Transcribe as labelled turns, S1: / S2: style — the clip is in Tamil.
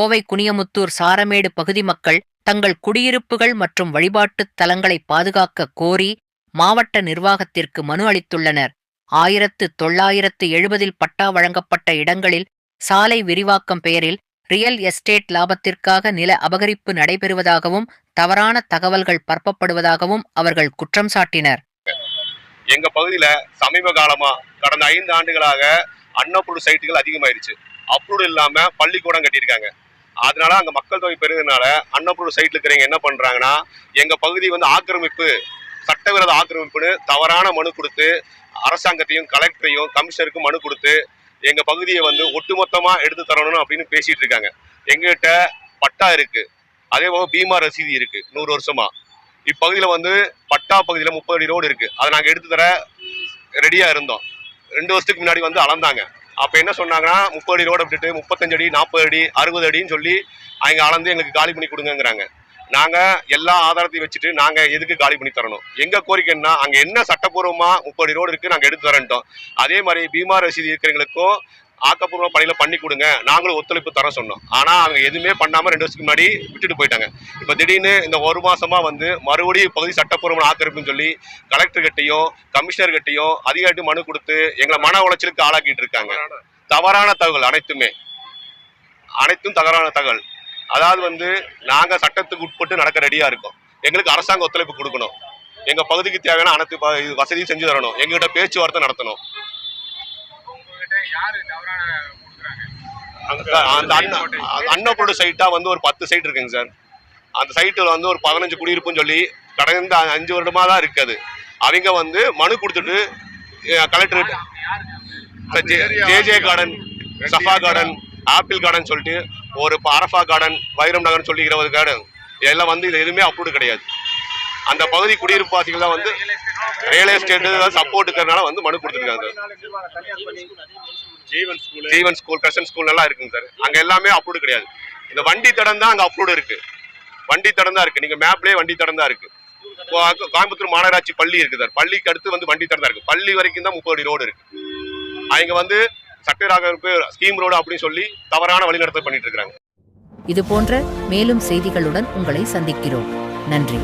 S1: கோவை குனியமுத்தூர் சாரமேடு பகுதி மக்கள் தங்கள் குடியிருப்புகள் மற்றும் வழிபாட்டுத் தலங்களை பாதுகாக்க கோரி மாவட்ட நிர்வாகத்திற்கு மனு அளித்துள்ளனர். ஆயிரத்து தொள்ளாயிரத்து எழுபதில் பட்டா வழங்கப்பட்ட இடங்களில் சாலை விரிவாக்கம் பெயரில் ரியல் எஸ்டேட் லாபத்திற்காக நில அபகரிப்பு நடைபெறுவதாகவும் தவறான தகவல்கள் பரப்பப்படுவதாகவும் அவர்கள் குற்றம் சாட்டினர்.
S2: எங்க பகுதியில சமீப காலமா கடந்த ஐந்து ஆண்டுகளாக அன்னப்பூடு சைட்டுகள் அதிகமாயிருச்சு. அப்ரூவ்டு இல்லாம பள்ளிக்கூடம் கட்டியிருக்காங்க. அதனால அங்க மக்கள் தொகை பெருகிறதுனால அன்னப்பூர் சைட்ல இருக்கிறவங்க என்ன பண்றாங்கன்னா எங்க பகுதி வந்து ஆக்கிரமிப்பு சட்டவிரோத ஆக்கிரமிப்புன்னு தவறான மனு கொடுத்து அரசாங்கத்தையும் கலெக்டரையும் கமிஷனருக்கும் மனு கொடுத்து எங்க பகுதியை வந்து ஒட்டுமொத்தமா எடுத்து தரணும் அப்படின்னு பேசிட்டு இருக்காங்க. எங்ககிட்ட பட்டா இருக்கு. அதே போக பீமா ரசீது இருக்கு நூறு வருஷமா. இப்பகுதியில வந்து பட்டா பகுதியில் முப்பது அடி ரோடு இருக்கு. அதை நாங்கள் எடுத்து தர ரெடியா இருந்தோம். ரெண்டு வருஷத்துக்கு முன்னாடி வந்து அளந்தாங்க. அப்போ என்ன சொன்னாங்கன்னா முப்பது அடி ரோடு விட்டுட்டு முப்பத்தஞ்சு அடி நாற்பது அடி அறுபது அடின்னு சொல்லி அவங்க அளந்து எங்களுக்கு காலி பண்ணி கொடுங்கங்கிறாங்க. நாங்கள் எல்லா ஆதாரத்தையும் வச்சுட்டு நாங்கள் எதுக்கு காலி பண்ணி தரணும்? எங்கள் கோரிக்கைன்னா அங்கே என்ன சட்டப்பூர்வமாக முப்பது அடி ரோடு இருக்குது நாங்கள் எடுத்து தரேன்ட்டோம். அதே மாதிரி பீமா ரசீது இருக்கிறவங்களுக்கும் ஆக்கப்பூர்வ பணியில் பண்ணி கொடுங்க. நாங்களும் ஒத்துழைப்பு தர சொன்னோம். ஆனால் அவங்க எதுவுமே பண்ணாமல் ரெண்டு வருஷத்துக்கு முன்னாடி விட்டுட்டு போயிட்டாங்க. இப்போ திடீர்னு இந்த ஒரு மாதமாக வந்து மறுபடியும் பகுதி சட்டப்பூர்வமான ஆக்கிரமிப்புன்னு சொல்லி கலெக்டர் கிட்டையும் கமிஷனர் கிட்டையும் மனு கொடுத்து எங்களை மன உளைச்சலுக்கு ஆளாக்கிட்டு இருக்காங்க. தவறான தகவல் அனைத்துமே. அனைத்தும் தவறான தகவல். அதாவது வந்து நாங்கள் சட்டத்துக்கு உட்பட்டு நடக்க ரெடியாக இருக்கோம். எங்களுக்கு அரசாங்க ஒத்துழைப்பு கொடுக்கணும். எங்கள் பகுதிக்கு தேவையான அனைத்து வசதியும் செஞ்சு தரணும். எங்ககிட்ட பேச்சுவார்த்தை நடத்தணும். அந்த அந்த அண்ணா அன்னப்பூடு சைட்டா வந்து ஒரு பத்து சைட் இருக்குங்க சார். அந்த சைட்டில் வந்து ஒரு பதினஞ்சு குடியிருப்புன்னு சொல்லி கடந்த அஞ்சு வருடமா தான் இருக்குது அவங்க வந்து மனு கொடுத்துட்டு collector J garden Safa garden apple garden சொல்லிட்டு ஒரு அரஃபா கார்டன் வைரம் நகர்னு சொல்லி இருபது கார்டன் இதெல்லாம் வந்து இது எதுவுமே அப்ரூவ்டு கிடையாது. அந்த பகுதி குடியிருப்பு வாசிகள் தான் வந்து ரியல் எஸ்டேட் சப்போர்ட் இருக்கிறதுனால வந்து மனு கொடுத்துருக்காங்க.
S3: Jeevan school
S2: Jeevan school Krishnan school எல்லாம் இருக்குங்க சார் அங்க எல்லாமே அப்ரூவ்டு கிடையாது. இந்த வண்டி தடம் தான் அங்க அப்ரூவ்டு இருக்கு. வண்டி தடம் தான் இருக்கு. நீங்க மேப்லயே வண்டி தடம் தான் இருக்கு. கோ- கோயம்புத்தூர் மாநகராட்சி பள்ளி இருக்கு சார் பள்ளிக்கு அடுத்து வந்து வண்டி தடம் தான் இருக்கு. பள்ளி வரைக்கும் தான் முப்பது அடி ரோடு இருக்கு. அவங்க வந்து சட்டராக ஸ்கீம் ரோடு அப்படின்னு சொல்லி தவறான வழிநடத்தல் பண்ணிட்டு இருக்காங்க.
S1: இதுபோன்ற மேலும் செய்திகளுடன் உங்களை சந்திக்கிறோம். நன்றி.